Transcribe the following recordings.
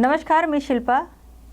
नमस्कार मी Shilpa.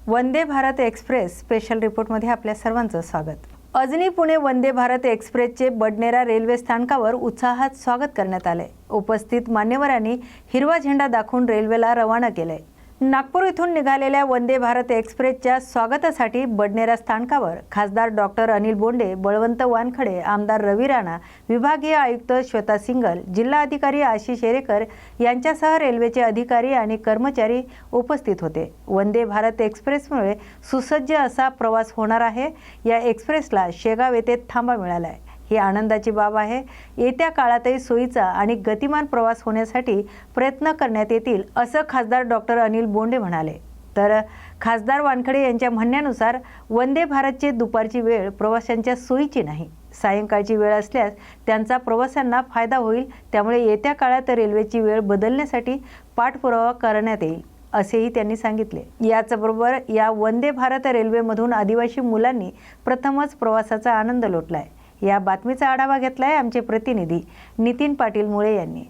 Vande Bharat express special रिपोर्टमध्ये आपल्या सर्वांचं स्वागत. अजनी पुणे वंदे भारत एक्सप्रेसचे बडनेरा रेल्वे स्थानकावर उत्साहात स्वागत करण्यात आले उपस्थित मान्यवरांनी हिरवा झेंडा दाखवून रेल्वेला रवाना केलंय. नागपूर इथून निघालेल्या वंदे भारत एक्सप्रेसच्या स्वागतासाठी बडनेरा स्थानकावर खासदार डॉक्टर अनिल बोंडे बळवंत वानखडे आमदार रवी राणा विभागीय आयुक्त श्वेता सिंगल जिल्हाधिकारी आशिष शेरेकर यांच्यासह रेल्वेचे अधिकारी आणि कर्मचारी उपस्थित होते. वंदे भारत एक्सप्रेसमुळे सुसज्ज असा प्रवास होणार आहे. या एक्सप्रेसला शेगाव येथे थांबा मिळाला आहे ही आनंदाची बाब आहे. येत्या काळातही सोयीचा आणि गतिमान प्रवास होण्यासाठी प्रयत्न करण्यात येतील असं खासदार डॉक्टर अनिल बोंडे म्हणाले. तर खासदार वानखडे यांच्या म्हणण्यानुसार वंदे भारतची दुपारची वेळ प्रवाशांच्या सोयीची नाही. सायंकाळची वेळ असल्यास त्यांचा प्रवाशांना फायदा होईल त्यामुळे येत्या काळात रेल्वेची वेळ बदलण्यासाठी पाठपुरावा करण्यात येईल असेही त्यांनी सांगितले. याचबरोबर या वंदे भारत रेल्वेमधून आदिवासी मुलांनी प्रथमच प्रवासाचा आनंद लोटलाय. या बातमीचा आढावा घेतलाय आमचे प्रतिनिधी नितीन पाटील मुळे यांनी.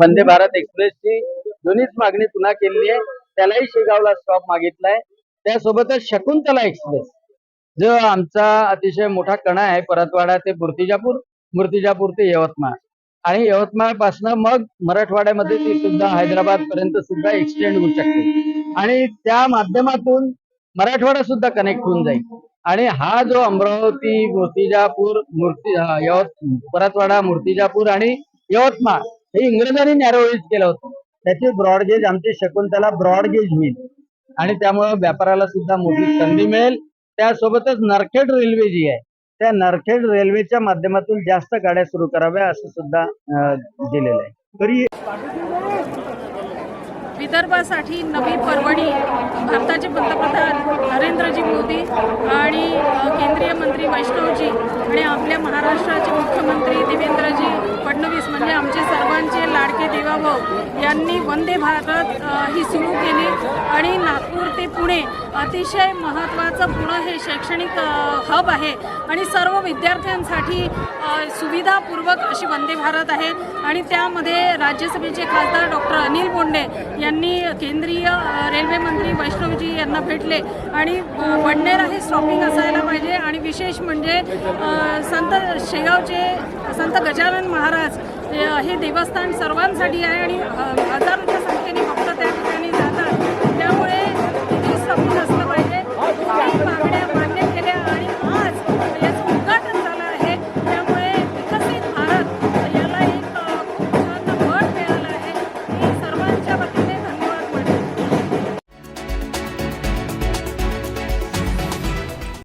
वंदे भारत एक्सप्रेसची दोन्हीच मागणी पुन्हा केलेली आहे. त्यालाही शेगावला स्टॉप मागितलाय. त्यासोबतच शकुंतला एक्सप्रेस जो आमचा अतिशय मोठा कणा आहे परतवाडा ते मूर्तिजापूर मूर्तिजापूर ते यवतमाळ. आणि यवतमाळ पासन मग मराठवाड्यामध्ये ती सुद्धा हैदराबाद पर्यंत सुद्धा एक्सटेंड होऊ शकते. आणि त्या माध्यमातून मराठवाडा सुद्धा कनेक्ट होऊन जाईल. आणि हा जो अमरावती मूर्तिजापूर मूर्ती यवत परतवाडा मूर्तिजापूर आणि यवतमाळ हे इंग्रजांनी नॅरोइज केलं होतं. त्याची ब्रॉडगेज आमची शकुंतला ब्रॉडगेज होईल. आणि त्यामुळं व्यापाराला सुद्धा मोठी संधी मिळेल. त्यासोबतच नरखेड रेल्वे जी आहे त्या नरखेड रेल्वेच्या माध्यमातून जास्त गाड्या सुरू कराव्या असं सुद्धा दिलेलं आहे. तरी विदर्भासाठी नवी पर्वणी भारताचे पंतप्रधान नरेंद्रजी मोदी आणि केंद्रीय मंत्री वैष्णवजी आणि आपल्या महाराष्ट्राचे मुख्यमंत्री देवेंद्रजी फडणवीस म्हणजे आमचे सर्वांचे लाडके देवाभाऊ यांनी वंदे भारत ही सुरू केली. आणि नागपूर ते पुणे अतिशय महत्त्वाचं पुणे हे शैक्षणिक हब आहे. आणि सर्व विद्यार्थ्यांसाठी सुविधापूर्वक अशी वंदे भारत आहे. आणि त्यामध्ये राज्यसभेचे खासदार डॉक्टर अनिल बोंडे यांनी केंद्रीय रेल्वेमंत्री रेल्वे मंत्री वैष्णवजी यांना भेटले. आणि अ, बडनेरा हे स्टॉपिंग असायला पाहिजे. आणि विशेष म्हणजे संत शेगावचे संत गजानन महाराज हे देवस्थान सर्वांसाठी आहे.